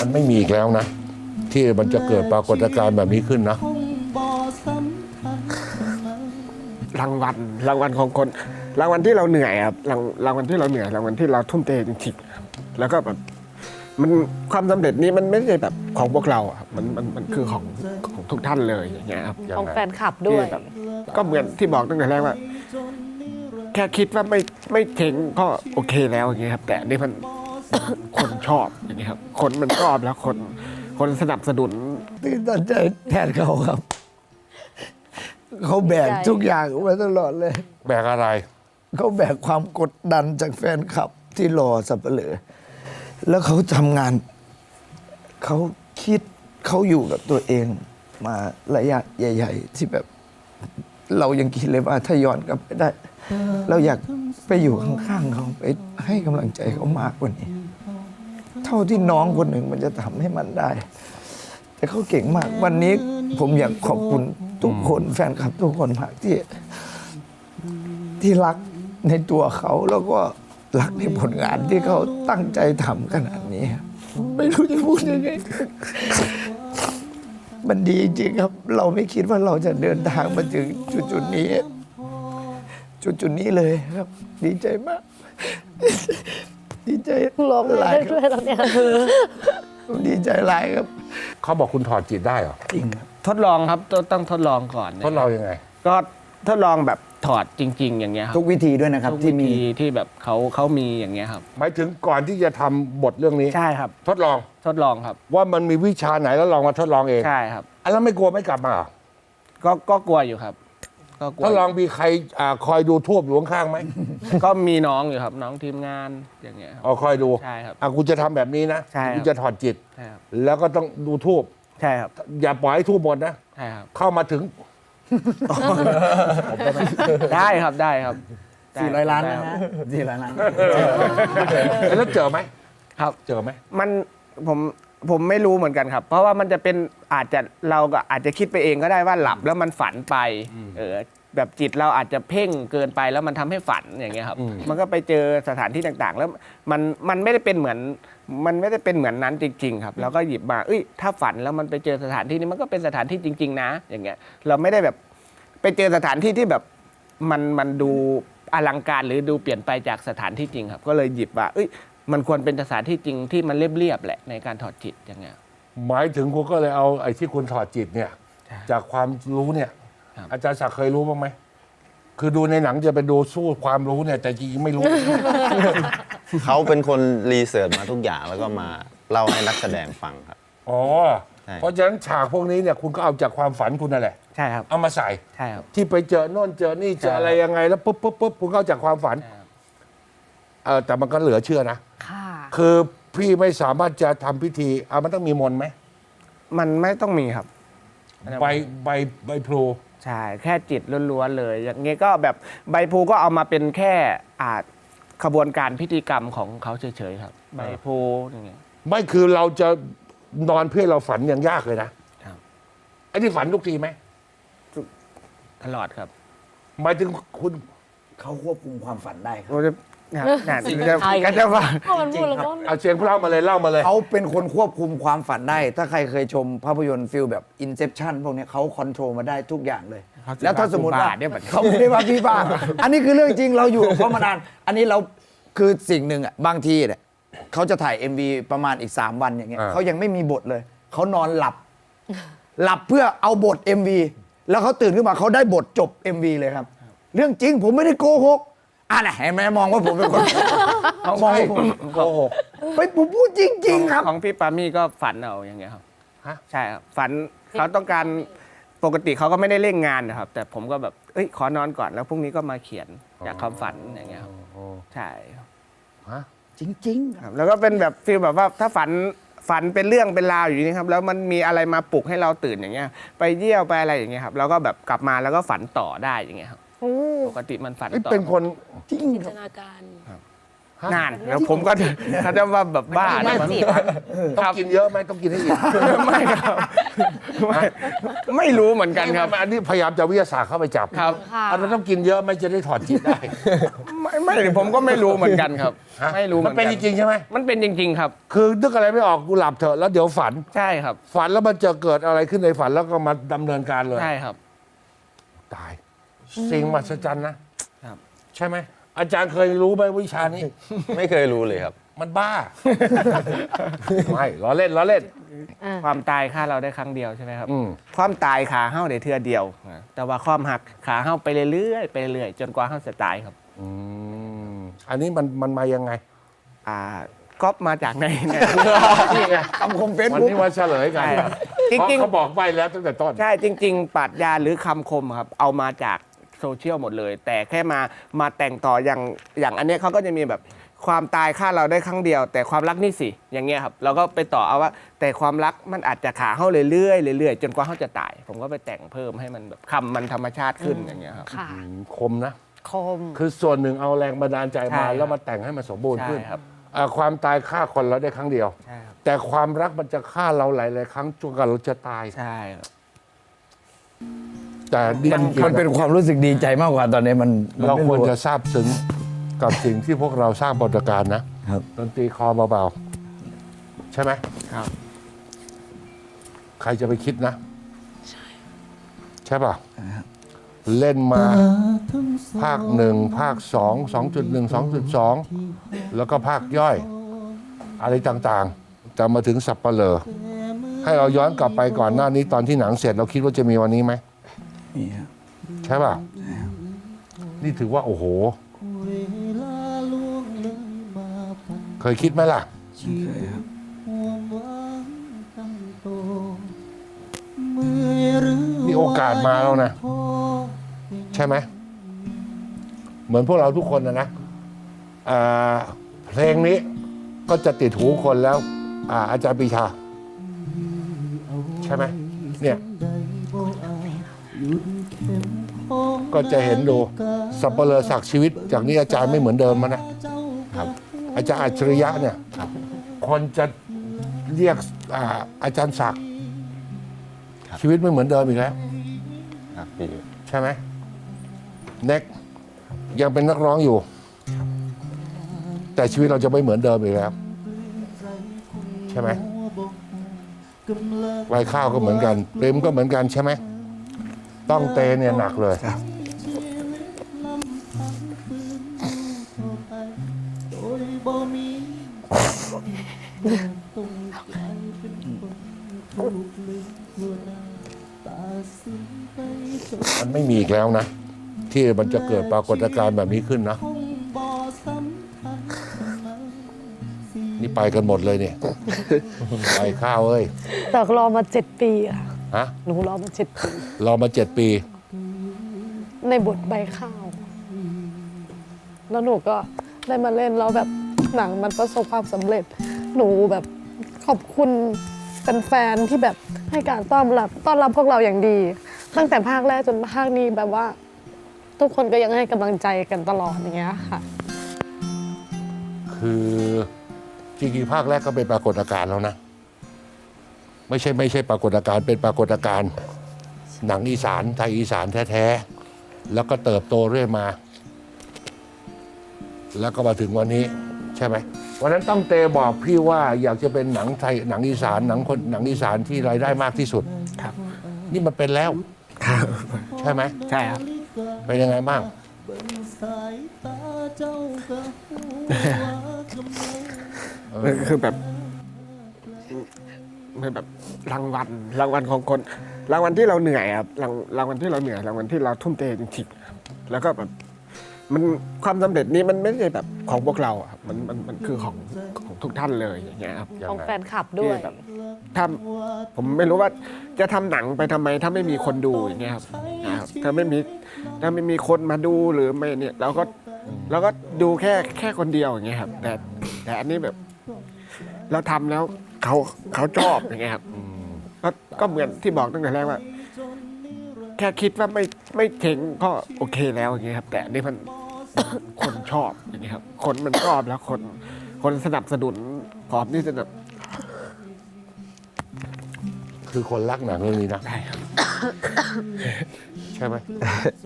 มันไม่มีอีกแล้วนะ ที่มันจะเกิดปรากฏการณ์แบบนี้ขึ้นนะ รางวัลรางวัลของคน รางวัลที่เราเหนื่อยครับรางรางวัลที่เราเหนื่อยรางวัลที่เราทุ่มเทจริงๆครับแล้วก็แบบมันความสำเร็จนี้มันไม่ใช่แบบของพวกเราอะครับมันมันมันคือของของทุกท่านเลยอย่างเงี้ยครับยังไงของแฟนคลับด้วยที่แบบก็เหมือนที่บอกตั้งแต่แรกว่า แค่คิดว่าไม่ไม่เจ๋งก็โอเคแล้วอย่างเงี้ยครับ แต่อันนี่มัน คนชอบอย่างเงี้ยครับ คนมันชอบแล้วคน คนสนับสนุนตื่นตันใจแทนเขาครับ เขาแบกทุกอย่างมาตลอดเลย แบกอะไร เขาแบกความกดดันจากแฟนคลับที่รอสับเปลือ แล้วเขาทำงาน เขาคิดเขาอยู่กับตัวเองมาระยะใหญ่ ๆ ที่แบบ เรายังคิดเลยว่าถ้าย้อนกลับไปได้ เราอยากไปอยู่ข้างๆเขาไปให้กำลังใจเขามากกว่านี้ เท่าที่น้องคนหนึ่งมันจะทำให้มันได้ แต่เขาเก่งมากวันนี้ผมอยากขอบคุณทุกคนแฟนคลับทุกคนมากที่ ที่รักในตัวเขาแล้วก็รักในผลงานที่เขาตั้งใจทำขนาดนี้ ไม่รู้จะพูดยังไงมันดีจริงครับ เราไม่คิดว่าเราจะเดินทางมาถึงจุดๆนี้ จุดๆนี้เลยครับ ดีใจมาก ดีใจร้องหไห้ลายได้ด้วยแล้วเนี่ยดีใจหลายครับเขาบอกคุณถอดจิตได้เหรอจริงครับ ทดลองครับต้องต้องทดลองก่อนนะทดลองยังไง ก็ทดลองแบบถอดจริง ๆ อย่างเงี้ยครับทุกวิธีด้วยนะครับทุกที่มีวิธีที่แบบเขาเขามีอย่างเงี้ยครับ หมายถึงก่อนที่จะทำบทเรื่องนี้ ใช่ครับ ทดลองทดลองครับ ว่ามันมีวิชาไหนแล้วลองมาทดลองเองใช่ครับ อะแล้วไม่กลัวไม่กลับมาเหรอก็ก็กลัวอยู่ครับ ก็กลัวทดลองมีใครอ่าคอยดูทูบอยู่ข้างๆไหมก็มีน้องอยู่ครับ น้องทีมงานอย่างเงี้ยครับเอาคอยดูใช่ครับอะกูจะทำแบบนี้นะใช่ครับกูจะถอดจิต ใช่ครับแล้วก็ต้องดูทูบใช่ครับอย่าปล่อยให้ทูบหมดนะ ใช่ครับ เข้ามาถึง ได้ครับได้ครับสี่ร้อยล้านได้นะคฮะรับสี่ร้อยล้าน แล้วเจอไหมครับ เจอไหม มันผมผมไม่รู้เหมือนกันครับ เพราะว่ามันจะเป็น อาจจะเราก็อาจจะคิดไปเองก็ได้ว่าหลับแล้วมันฝันไปเออแบบจิตเราอาจจะเพ่งเกินไปแล้วมันทำให้ฝันอย่างเงี้ยครับ มันก็ไปเจอสถานที่ต่างๆ แล้วมันมันไม่ได้เป็นเหมือน มันไม่ได้เป็นเหมือนนั้นจริง ๆ ครับเราก็หยิบมาเอ้ยถ้าฝันแล้วมันไปเจอสถานที่นี้มันก็เป็นสถานที่จริง ๆ นะ อย่างเงี้ย เราไม่ได้แบบไปเจอสถานที่ที่แบบมันมันดูอลังการหรือดูเปลี่ยนไปจากสถานที่จริงครับ ก็เลยหยิบว่าเอ้ยมันควรเป็นสถานที่จริงที่มันเรียบๆแหละในการถอดจิตอย่างเงี้ย หมายถึงคุณก็เลยเอาไอ้ที่คุณถอดจิตเนี่ยใช่จากความรู้เนี่ยครับอาจารย์ศักดิ์เคยรู้บ้างไหม คือดูในหนังจะไปดูสู้ความรู้เนี่ย แต่จริงๆไม่รู้ เขาเป็นคนรีเสิร์ชมาทุกอย่างแล้วก็มาเล่าให้นักแสดงฟังครับ อ๋อ ใช่ เพราะฉะนั้นฉากพวกนี้เนี่ยคุณก็เอาจากความฝันคุณนั่นแหละ ใช่ครับ เอามาใส่ ใช่ครับ ที่ไปเจอโน่นเจอนี่เจออะไรยังไง แล้วปุ๊บปุ๊บปุ๊บคุณก็เอาจากความฝันใช่ครับเออแต่มันก็เหลือเชื่อนะ ค่ะ คือ พี่ไม่สามารถจะทำพิธีเอามันต้องมีมนต์ไหมมันไม่ต้องมีครับ ใบใบใบพลูใช่แค่จิตล้วนๆเลย อย่างเงี้ยก็แบบใบพลูก็เอามาเป็นแค่อาจขบวนการพิธีกรรมของเขาเฉยๆครับ ใบพลูอย่างเงี้ย ไม่คือเราจะนอนเพื่อเราฝันยังยากเลยนะครับ ไอ้ที่ฝันทุกทีไหมตลอดครับหมายถึงคุณเขาควบคุมความฝันได้ครับผมจะ นะครับงานจะก็จะว่าพอมันพูดแล้วก็ เอาเสียงเล่ามาเลยเล่ามาเลย เขาเป็นคนควบคุมความฝันได้ ถ้าใครเคยชมภาพยนตร์ฟิลแบบ Inception พวกเนี้ยเขาคอนโทรลมาได้ทุกอย่างเลย เขาจะแล้วถ้าสมมติว่าบ้าเนี่ยแบบเขาไม่ได้ว่าพี่บ้า อันนี้คือเรื่องจริงเราอยู่กับเขามานาน อันนี้เราคือสิ่งหนึ่งอะบางทีเนี่ยเขาจะถ่าย MV ประมาณอีก 3 วันอย่างเงี้ยอ่า เขายังไม่มีบทเลย เขานอนหลับ หลับเพื่อเอาบท MV แล้วเขาตื่นขึ้นมาเขาได้บทจบ MV เลยครับ เรื่องจริงผมไม่ได้โกหก อะนะเห็นไหมมองว่าผมเป็นคนเขามองว่าผมโกหกเฮ้ยผมพูดจริง ๆ ครับ ของพี่ปามี่ก็ฝันเอาอย่างเงี้ยครับฮะ ใช่ครับฝันเขาต้องการปกติเขาก็ไม่ได้เร่งงานนะครับ แต่ผมก็แบบเอ้ยขอนอนก่อนแล้วพรุ่งนี้ก็มาเขียนจากความฝันอย่างเงี้ยครับใช่ครับฮะจริง ๆ ครับแล้วก็เป็นแบบฟีลแบบว่าถ้าฝันฝันเป็นเรื่องเป็นราวอยู่นี่ครับ แล้วมันมีอะไรมาปลุกให้เราตื่นอย่างเงี้ย ไปเยี่ยวไปอะไรอย่างเงี้ยครับแล้วก็แบบกลับมาแล้วก็ฝันต่อได้อย่างเงี้ยครับโอ้ ปกติมันฝันเอ้ยต่อเป็นคนจริงจินคตรับนาการ นานแล้วผมก็เขาจะว่าแบบบ้าไม่นะไม่มันต้องกินเยอะไหมต้องกินให้อิ่มไม่ครับไม่ไม่รู้เหมือนกันครับไม่ไม่อันนี้พยายามจะวิทยาศาสตร์เข้าไปจับครับ ค่ะ อันนั้นต้องกินเยอะไม่จะได้ถอดจิตได้ ไม่ไม่ผมก็ไม่รู้เหมือนกันครับ ฮะไม่รู้หมันเป็นจริงๆใช่ไหม มันเป็นจริง ๆ ครับ คือนึกอะไรไม่ออกกูหลับเถอะแล้วเดี๋ยวฝัน ใช่ครับ ฝันแล้วมันจะเกิดอะไรขึ้นในฝันแล้วก็มาดำเนินการเลย ใช่ครับ ตาย สิ่งมหัศจรรย์นะครับใช่ไหม อาจารย์เคยรู้ไหมวิชานี้ ไม่เคยรู้เลยครับ มันบ้า ไม่ล้อเล่นล้อเล่น ความตายฆ่าเราได้ครั้งเดียวใช่ไหมครับ อืม ความตายขาเฮ้าได้เทือเดียว แต่ว่าความหักขาเฮ้าไปเรื่อยๆไปเรื่อยๆจนกว่าเฮ้าจะตายครับ อืมอันนี้มันมันมายังไง อ่าก๊อปมาจากในเนี่ย นี่ไงคำคมเฟซวันบุ๊ก นี้มาเฉลยกันใช่เพราะจริงๆเขาบอกไปแล้วตั้งแต่ต้น ใช่จริง ๆปรัชญาหรือคำคมครับ เอามาจาก โซเชียลหมดเลย แต่แค่มามาแต่งต่ออย่างอย่างอันเนี้ยเขาก็จะมีแบบความตายฆ่าเราได้ครั้งเดียว แต่ความรักนี่สิอย่างเงี้ยครับเราก็ไปต่อเอาว่า แต่ความรักมันอาจจะขาเข้าเรื่อยๆเรื่อยๆจนกว่าเขาจะตาย ผมก็ไปแต่งเพิ่มให้มันแบบคำมันธรรมชาติขึ้นอย่างเงี้ยครับ ค่ะ อืมคมนะ คม คือส่วนหนึ่งเอาแรงบันดาลใจใช่มา ครับแล้วมาแต่งให้มันสมบูรณ์ใช่ขึ้นครับอ่าความตายฆ่าคนเราได้ครั้งเดียว ใช่ครับ แต่ความรักมันจะฆ่าเราหลาย ๆ ครั้งจนกว่าเราจะตาย ใช่ครับ แต่นี่มันมันเป็นความรู้สึกดีใจมากกว่าตอนนี้มันมันเราไม่ควรจะทราบซึ้งกับสิ่งที่พวกเราสร้างบทการณ์นะครับ ดนตรีคอเบาๆ ใช่ไหมครับ ใครจะไปคิดนะ ใช่ป่ะ เล่นมา ภาคหนึ่งภาคสองสองจุดหนึ่งสองจุดสองแล้วก็ภาคย่อย อะไรต่างๆจะมาถึงสับเปลอให้เราย้อนกลับไปก่อนหน้านี้ตอนที่หนังเสร็จเราคิดว่าจะมีวันนี้ไหม นี่ครับใช่ป่ะ นี่ถือว่าโอ้โห เคยคิดไหมล่ะนี่โอกาสมาแล้วนะ ใช่ไหม เหมือนพวกเราทุกคนนะนะอ่าเพลงนี้ก็จะติดหูคนแล้ว อ่าอาจารย์ปรีชา ใช่ไหมเนี่ย ก็จะเห็นดูสับเปลือศักดิ์ชีวิต จากนี้อาจารย์ไม่เหมือนเดิมแล้วนะครับ อาจารย์อัจฉริยะเนี่ยคนจะเรียกอ่าอาจารย์ศักดิ์ครับชีวิตไม่เหมือนเดิมอีกแล้วครับพี่ใช่ไหมเน็กยังเป็นนักร้องอยู่ แต่ชีวิตเราจะไม่เหมือนเดิมอีกแล้ว ใช่ไหมไวข้าวก็เหมือนกันเปรมก็เหมือนกันใช่ไหม ต้องเตเนี่ยหนักเลยมันไม่มีอีกแล้วนะ ที่มันจะเกิดปรากฏการณ์แบบนี้ขึ้นนะ นี่ไปกันหมดเลยเนี่ย ไปข้าวเอ้ยแต่รอมาเจ็ดปีอะ ฮะหนูรอมาเจ็ดปีรอมาเจ็ดปี ในบทใบข้าว แล้วหนูก็ได้มาเล่นแล้วแบบหนังมันประสบความสำเร็จ หนูแบบขอบคุณแฟนๆที่แบบให้การต้อนรับต้อนรับพวกเราอย่างดี ตั้งแต่ภาคแรกจนภาคนี้แบบว่า ทุกคนก็ยังให้กำลังใจกันตลอดอย่างเงี้ยค่ะ คือจริงๆภาคแรกก็เป็นปรากฏการณ์แล้วนะ ไม่ใช่ไม่ใช่ปรากฏการณ์เป็นปรากฏการณ์หนังอีสานไทยอีสานแท้ๆแล้วก็เติบโตเรื่อยมา แล้วก็มาถึงวันนี้ใช่ไหมวันนั้นต้องเตบอกพี่ว่าอยากจะเป็นหนังไทยหนังอีสานหนังคนหนังอีสานที่รายได้มากที่สุดครับ นี่มันเป็นแล้วใช่ไหมใช่ครับเป็นยังไงบ้างมันคือแบบ มันแบบรางวัลรางวัลของคน รางวัลที่เราเหนื่อยครับรางรางวัลที่เราเหนื่อยรางวัลที่เราทุ่มเทจริงๆครับแล้วก็แบบมันความสำเร็จนี้มันไม่ใช่แบบของพวกเราอะครับมันมันมันคือของของทุกท่านเลยอย่างเงี้ยครับยังของไงแฟนคลับด้วยที่แบบถ้าผมไม่รู้ว่าจะทำหนังไปทำไม ถ้าไม่มีคนดูอย่างเงี้ยครับนะครับถ้าไม่มีถ้าไม่มีคนมาดูหรือไม่เนี่ยเราก็เราก็ดูแค่แค่คนเดียวอย่างเงี้ยครับแต่แต่อันนี้แบบ เราทำแล้วเขาเขาชอบอย่างเงี้ยครับก็ก็เหมือนที่บอกตั้งแต่แรกว่า แค่คิดว่าไม่ไม่เจ๋งก็โอเคแล้วอย่างเงี้ยครับ แต่อันนี่มันคนชอบอย่างนี้ยครับ คนมันชอบแล้วคนคนสนับสนุนพร้อมที่จะแบบคือคนรักหนังเรื่องนี้นะ ได้ครับ ใช่ไหม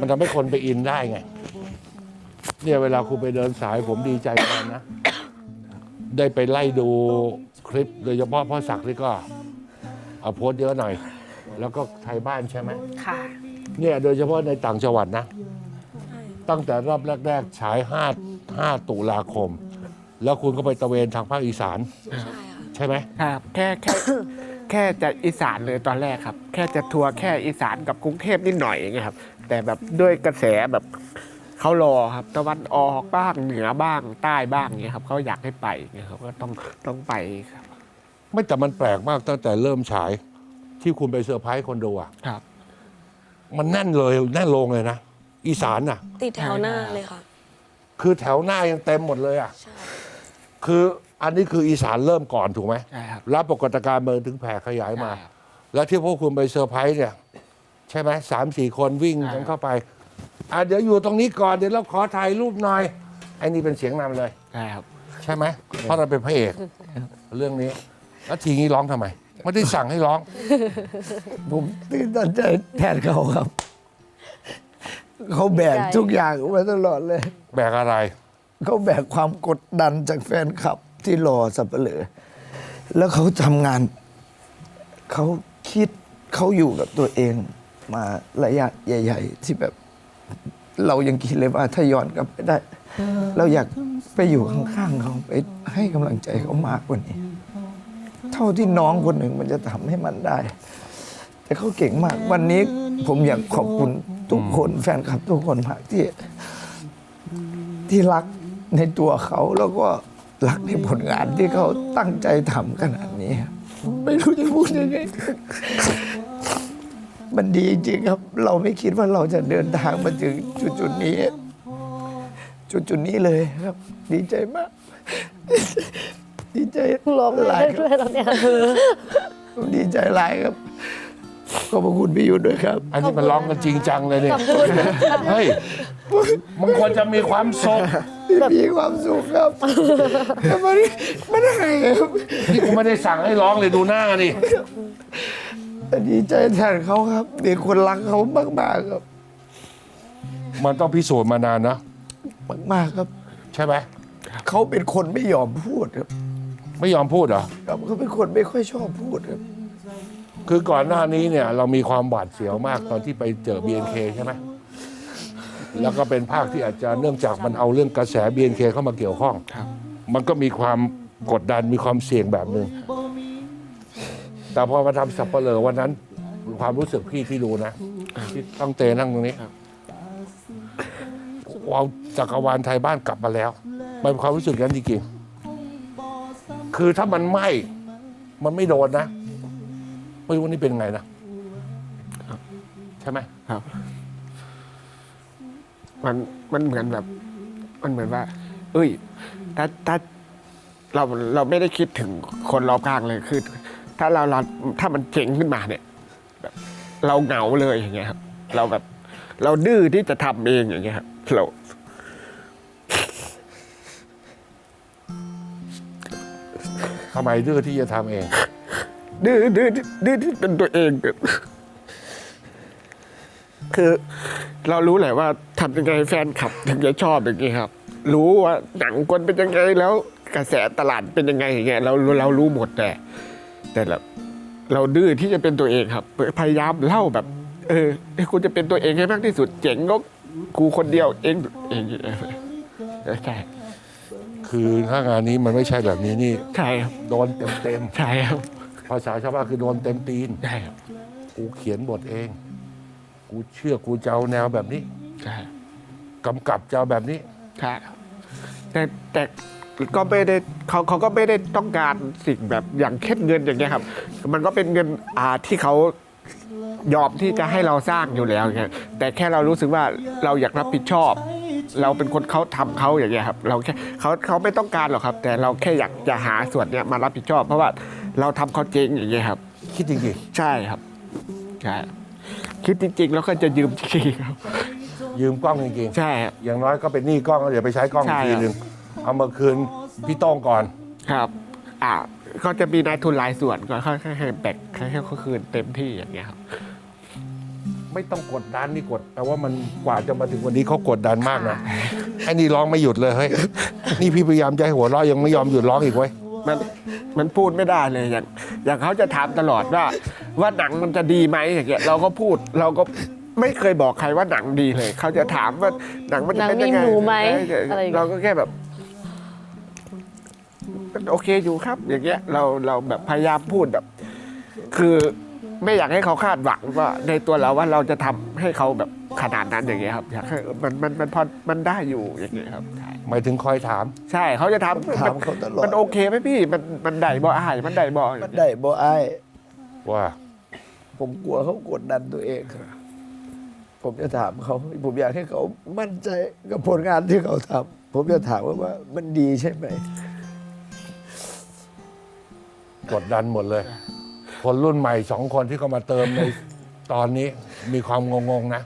มันทำให้คนไปอินได้ไง เนี่ยเวลาคุณไปเดินสายผมดีใจแทนนะ ได้ไปไล่ดูคลิปโดยเฉพาะพ่อศักดิ์นี่ก็เอาโพสต์เยอะหน่อย แล้วก็ไทยบ้านใช่ไหมค่ะ เนี่ยโดยเฉพาะในต่างจังหวัดนะ ตั้งแต่รอบแรก ๆ ฉาย5 5ตุลาคม แล้วคุณก็ไปตระเวนทางภาคอีสาน ใช่ไหม ครับแค่แค่ แค่จะอีสานเลยตอนแรกครับ แค่จะทัวร์แค่อีสานกับกรุงเทพนิดหน่อยอย่างเงี้ยครับ แต่แบบด้วยกระแสแบบ เขารอครับตะวันออกบ้างเหนือบ้างใต้บ้างเงี้ยครับเขาอยากให้ไปเงี้ยครับก็ต้องต้องไปครับไม่แต่มันแปลกมากตั้งแต่เริ่มฉายที่คุณไปเซอร์ไพรส์คนดูอะครับ มันแน่นเลยแน่นลงเลยนะอีสานอะ ติดแถวหน้าเลยค่ะ คือแถวหน้ายังเต็มหมดเลยอะใช่คืออันนี้คืออีสานเริ่มก่อนถูกไหมใช่ครับรับปรากฏการณ์เมืองถึงแผ่ขยายมา ใช่ครับ แล้วที่พวกคุณไปเซอร์ไพรส์เนี่ย ใช่ไหมสามสี่คนวิ่งใช่กันเข้าไป อะเดี๋ยวอยู่ตรงนี้ก่อนเดี๋ยวเราขอถ่ายรูปหน่อยไอ้นี่เป็นเสียงนำเลยใช่ครับ ใช่ไหมเพราะเราเป็นพระเอกเรื่องนี้ แล้วทีนี้ร้องทำไมไม่ได้สั่งให้ร้อง ผมตื่นตันใจแทนเขาครับ เขาแบกใจทุกอย่างมาตลอดเลย แบกอะไร เขาแบกความกดดันจากแฟนคลับที่รอสับเปลือแล้วเขาทำงาน เขาคิดเขาอยู่กับตัวเองมาระยะใหญ่ ๆ ที่แบบ เรายังคิดเลยว่าถ้าย้อนกลับไปได้ เราอยากไปอยู่ข้างๆเขาไปให้กำลังใจเขามากกว่านี้ เท่าที่น้องคนหนึ่งมันจะทำให้มันได้ แต่เขาเก่งมากวันนี้ผมอยากขอบคุณทุกคนแฟนคลับทุกคนมากที่ที่รักในตัวเขาแล้วก็รักในผลงานที่เขาตั้งใจทำขนาดนี้ ไม่รู้จะพูดยังไง มันดีจริงๆครับ เราไม่คิดว่าเราจะเดินทางมาถึงจุดๆนี้ จุดๆนี้เลยครับ ดีใจมาก ดีใจร้องไห้หลายได้คด้รับวยแล้วเนี่ยผมดีใจหลายครับขอบพระคุณพี่ยุทธด้วยครับ อันนี้มันร้องกันจริงจังเลยเนี่ยเฮ้ยมันควรจะมีความสุขที่มีความสุขครับแต่มันมันหายครับนี่กูไม่ได้สั่งให้ร้องเลยดูหน้านี่ แต่ดีใจแทนเขาครับมีคนรักเขามากๆครับ มันต้องพิสูจน์มานานนะ มากๆครับ ใช่ไหมเขาเป็นคนไม่ยอมพูดครับไม่ยอมพูดเหรอ ครับเขาเป็นคนไม่ค่อยชอบพูดครับ คือก่อนหน้านี้เนี่ย เรามีความหวาดเสียวมากตอนที่ไปเจอ BNK ใช่ไหมแล้วก็เป็นภาคที่อาจจะเนื่องจากมันเอาเรื่องกระแส BNK เข้ามาเกี่ยวข้องครับมันก็มีความกดดันมีความเสี่ยงแบบหนึ่ง แต่พอมาทำสับเปลอวันนั้น ความรู้สึกพี่ที่ดูนะที่ต้องเตนั่งตรงนี้เอาจักรวาลไทยบ้านกลับมาแล้ว มันเป็นความรู้สึกนั้นจริงๆคือถ้ามันไหม้มันไม่โดนนะไม่รู้ว่านี่เป็นไงนะใช่ไหมครับ มันมันเหมือนแบบ มันเหมือนว่า เอ้ย ถ้าถ้าเราเราไม่ได้คิดถึงคนรอบข้างเลยคือ ถ้าเราเราถ้ามันเจ๋งขึ้นมาเนี่ยแบบเราเหงาเลยอย่างเงี้ยครับ เราแบบเราดื้อที่จะทำเองอย่างเงี้ยครับเราทำไมดื้อที่จะทำเอง ดื้อดื้อดื้อที่เป็นตัวเองครับคือเรารู้แหละว่าทำยังไงแฟนคลับถึงจะชอบอย่างนี้ครับ รู้ว่าหนังคนเป็นยังไงแล้วกระแสตลาดเป็นยังไงอย่างเงี้ยเราเรารู้หมดแต่ แต่เราเราดื้อที่จะเป็นตัวเองครับ พยายามเล่าแบบ เออให้คุณจะเป็นตัวเองให้มากที่สุด เจ๋งก็กูคนเดียวเองเองเออใช่คือถ้างานนี้มันไม่ใช่แบบนี้นี่ใช่ครับโดนเต็มใช่ครับๆภาษาชาวบ้านคือโดนเต็มตีนใช่ครับกูเขียนบทเอง กูเชื่อกูจะเอาแนวแบบนี้ใช่กำกับจะเอาแบบนี้ใช่ครับแต่แต่ ก็ไม่ได้เขาเขาก็ไม่ได้ต้องการสิ่งแบบอย่างเค็ดเงินอย่างเงี้ยครับ มันก็เป็นเงินอาที่เขายอมที่จะให้เราสร้างอยู่แล้วอย่างเงี้ยแต่แค่เรารู้สึกว่าเราอยากรับผิดชอบ เราเป็นคนเขาทำเขาอย่างเงี้ยครับ เราแค่เขาเขาไม่ต้องการหรอกครับ แต่เราแค่อยากจะหาส่วนเนี้ยมารับผิดชอบ เพราะว่าเราทำเขาเจ๊งอย่างเงี้ยครับ คิดจริงใช่ครับใช่คิดจริงๆ แล้วก็จะยืมจริงๆครับ ๆยืมกล้องจริงใช่ครับ ๆอย่างน้อยก็เป็นหนี้กล้องแล้วเดี๋ยวไปใช้กล้องอีกใช่ทีหนึ่ง เอามาคืนพี่โต้งก่อน ครับ อ่าก็จะมีนายทุนรายส่วนก็ค่อยๆให้แบกให้เขาคืนเต็มที่อย่างเงี้ยครับ ไม่ต้องกดดันนี่กด แต่ว่ามันกว่าจะมาถึงวันนี้เขากดดันมากนะไอ้นี่ร้องไม่หยุดเลยเฮ้ยนี่พี่พยายามจะให้หัวเราะยังไม่ยอมหยุดร้องอีกเว้ยมันมันพูดไม่ได้เลยอย่าง อย่างเขาจะถามตลอดว่า ว่าหนังมันจะดีไหมอย่างเงี้ยเราก็พูดเราก็ไม่เคยบอกใครว่าหนังดีเลย เขาจะถามว่าหนังมันจะเป็นยังไงหนังมีหนูไหมอะไรอย่างเงี้ย เราก็แค่แบบมัน โอเคอยู่ครับ อย่างเงี้ยเราเราแบบพยายามพูดแบบ คือไม่อยากให้เขาคาดหวังว่าในตัวเราว่าเราจะทำให้เขาแบบขนาดนั้นอย่างเงี้ยครับอยากให้มันมันมันพอมันได้อยู่อย่างเงี้ยครับใช่หมายถึงคอยถาม ใช่เขาจะถามถามเขาตลอดมันโอเคไหมพี่มันมันได้บ่อายมันได้บ่มันได้บ่ไอ้ายว่า ผมกลัวเขากดดันตัวเองครับผมจะถามเขา ผมอยากให้เขามั่นใจกับผลงานที่เขาทำผมจะถามว่าว่ามันดีใช่ไหม กดดันหมดเลย คนรุ่นใหม่สองคนที่เขามาเติมในตอนนี้มีความงงๆนะ